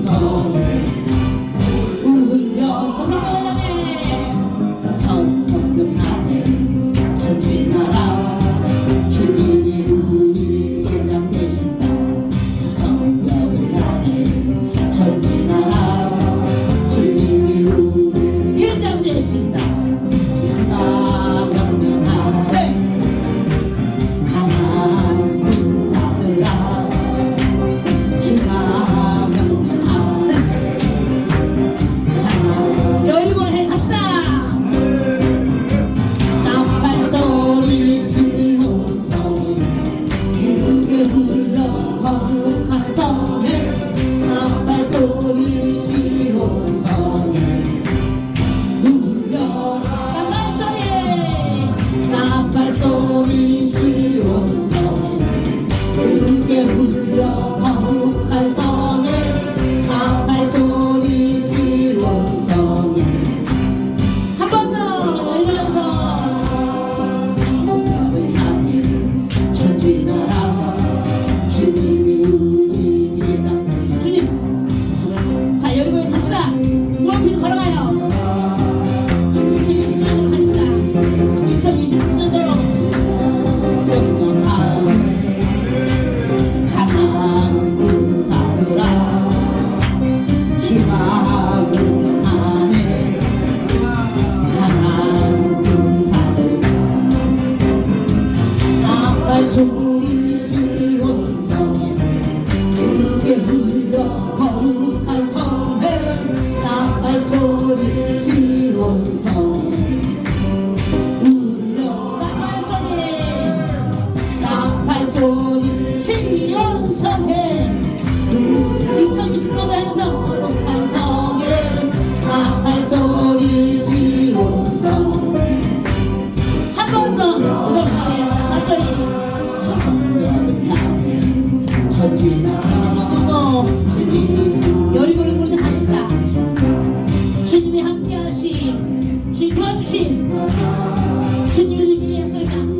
знов. 아, 열이 돌린 곳에 가신다. 주님이 함께하신 주님 도와주신 주님을 위해서 양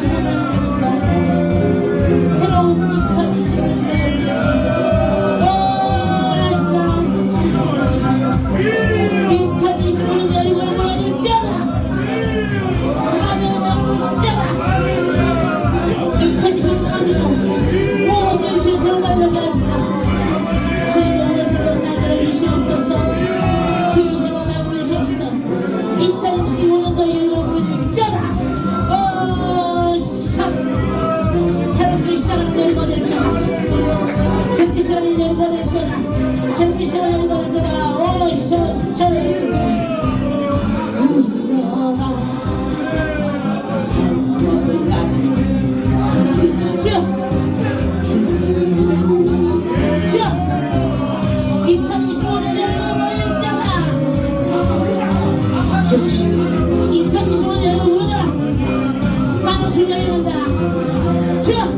Jesus. 2025년은 운여라 많은 순명이 온다. 주여!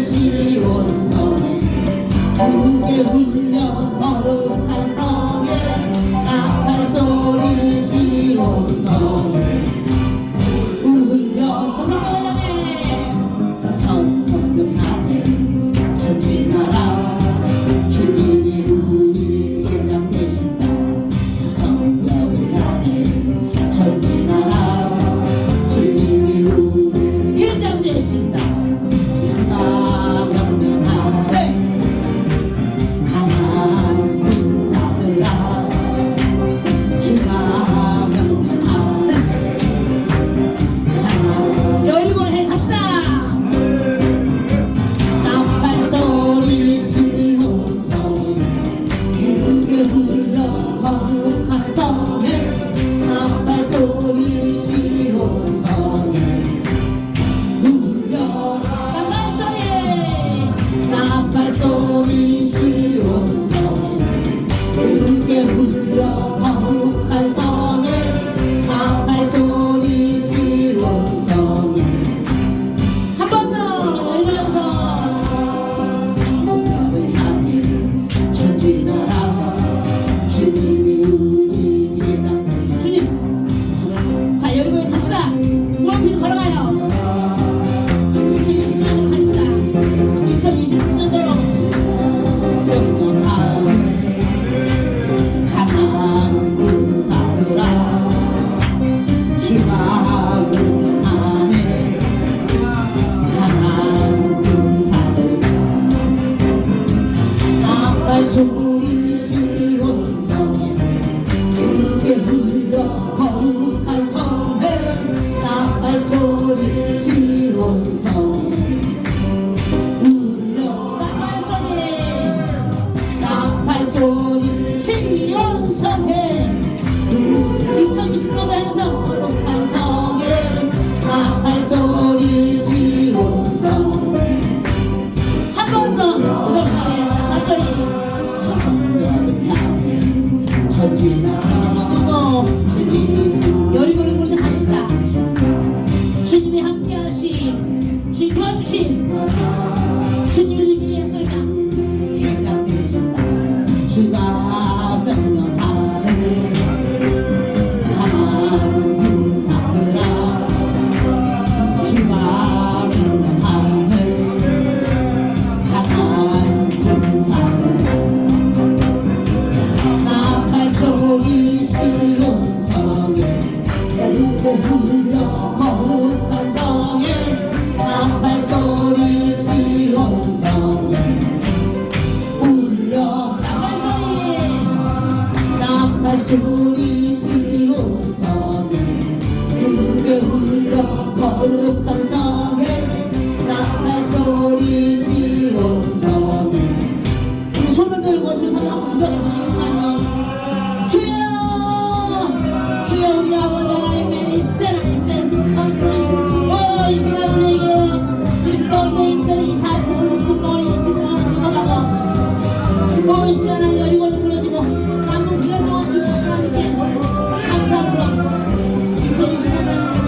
希望 저희 신론성에 대륙에 흘려 거룩한 성에 나팔 소리 신론성에 울려 나팔 소리 나팔 소리 열이고도 불러주고 당분 기간 동안 주목하는 게 감사함으로 2025년